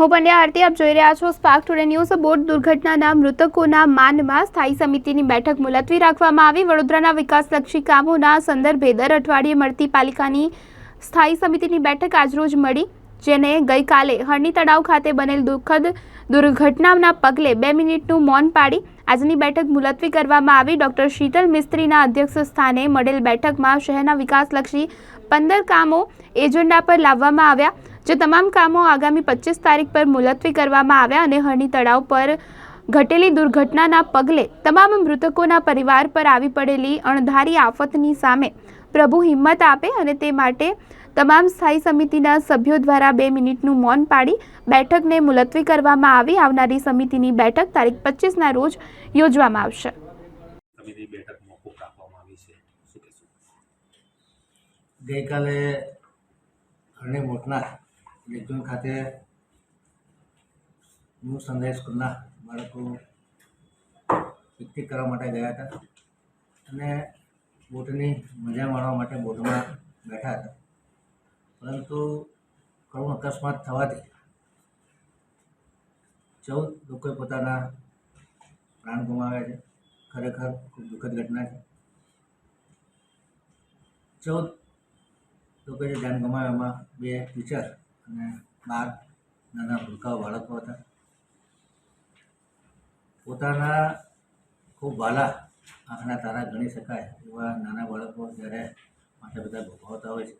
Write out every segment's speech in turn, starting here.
હું પંડ્યા આરતી, આપ જોઈ રહ્યા છો સ્પાર્ક ટુડે ન્યૂઝ બોટ દુર્ઘટનાના મૃતકોના માનમાં સ્થાયી સમિતિની બેઠક મુલતવી રાખવામાં આવી. વડોદરાના વિકાસલક્ષી કામોના સંદર્ભે દર અઠવાડિયે મળતી પાલિકાની સ્થાયી સમિતિની બેઠક આજરોજ મળી, જેને ગઈકાલે હરણી તળાવ ખાતે બનેલ દુઃખદ દુર્ઘટનાના પગલે બે મિનિટનું મૌન પાડી આજની બેઠક મુલતવી કરવામાં આવી. ડોક્ટર શીતલ મિસ્ત્રીના અધ્યક્ષ સ્થાને મળેલ બેઠકમાં શહેરના વિકાસલક્ષી પંદર કામો એજન્ડા પર લાવવામાં આવ્યા. જે તમામ કામો આગામી પચીસ તારીખ પર મુલતવી કરવામાં આવ્યા અને હરણી તળાવ પર ઘટેલી દુર્ઘટનાના પગલે તમામ મૃતકોના પરિવાર પર આવી પડેલી અણધારી આફતની સામે પ્રભુ હિંમત આપે અને તે માટે તમામ સ્થાયી સમિતિના સભ્યો દ્વારા બે મિનિટનું મૌન પાડી બેઠકને મુલતવી કરવામાં આવી. આવનારી સમિતિની બેઠક તારીખ પચીસના રોજ યોજવામાં આવશે. સમિતિ બેઠક મોકૂફ રાખવામાં આવી છે. શું કહેશો? ગઈકાલે હરણી મોટના લેખજોન ખાતે ન્યૂ સનરાઈઝ સ્કૂલના બાળકો પિકનિક કરવા માટે ગયા હતા અને બોટની મજા માણવા માટે બોટમાં બેઠા હતા. પરંતુ કરુણ અકસ્માત થવાથી ચૌદ લોકોએ પોતાના પ્રાણ ગુમાવ્યા છે. ખરેખર ખૂબ દુઃખદ ઘટના છે. ચૌદ લોકો જે જાન ગુમાવ્યા એમાં બે ટીચર અને બાર નાના ભૂલકાઓ બાળકો હતા. પોતાના ખૂબ વાલા આંખના તારા ગણી શકાય એવા નાના બાળકો જ્યારે માતા પિતા ભોગવતા હોય છે.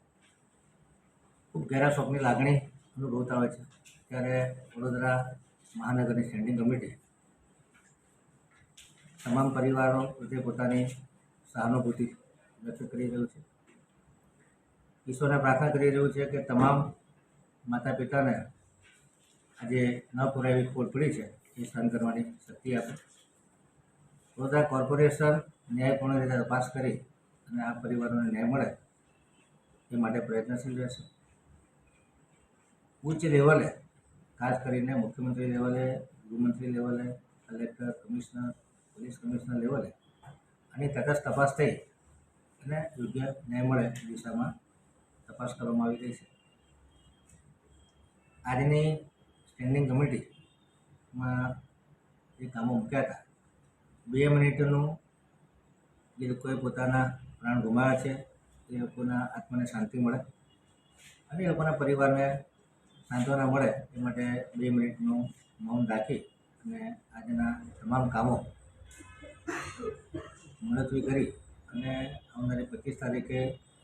ખૂબ ઘેરા શોખની લાગણી અનુભવતા હોય છે. ત્યારે વડોદરા મહાનગરની સ્ટેન્ડિંગ કમિટી તમામ પરિવારો પ્રત્યે પોતાની સહાનુભૂતિ વ્યક્ત કરી રહ્યું છે. ઈશ્વરને પ્રાર્થના કરી રહ્યું છે કે તમામ માતા પિતાને આજે ન પૂરાય એવી ખોટ પડી છે, એ સહન કરવાની શક્તિ આપે. વડોદરા કોર્પોરેશન ન્યાયપૂર્ણ રીતે તપાસ કરી અને આ પરિવારોને ન્યાય મળે, એ માટે પ્રયત્નશીલ રહેશે. ઉચ્ચ લેવલે ખાસ કરીને મુખ્યમંત્રી લેવલે, ગૃહમંત્રી લેવલે, કલેક્ટર, કમિશનર, પોલીસ કમિશનર લેવલે આની તટસ્થ તપાસ થઈ અને યોગ્ય ન્યાય મળે દિશામાં તપાસ કરવામાં આવી રહી છે. આજની સ્ટેન્ડિંગ કમિટીમાં જે કામો મૂક્યા હતા, બે મિનિટનું જે લોકોએ પોતાના પ્રાણ ગુમાવ્યા છે, એ લોકોના આત્માને શાંતિ મળે અને એ લોકોના પરિવારને સાંત્વના મળે એ માટે બે મિનિટનું મૌન રાખી અને આજના તમામ કામો મુલતવી કરી અને આવનારી પચીસ તારીખે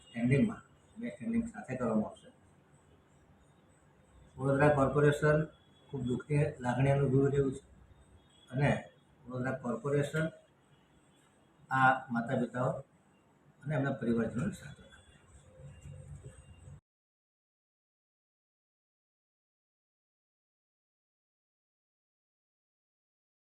સ્ટેન્ડિંગમાં બે સ્ટેન્ડિંગ સાથે કરવામાં આવશે. વડોદરા કોર્પોરેશન ખૂબ દુઃખની લાગણી અનુભવી રહ્યું છે. અને વડોદરા કોર્પોરેશન આ માતા પિતાઓ અને એમના પરિવારજનોની સાથે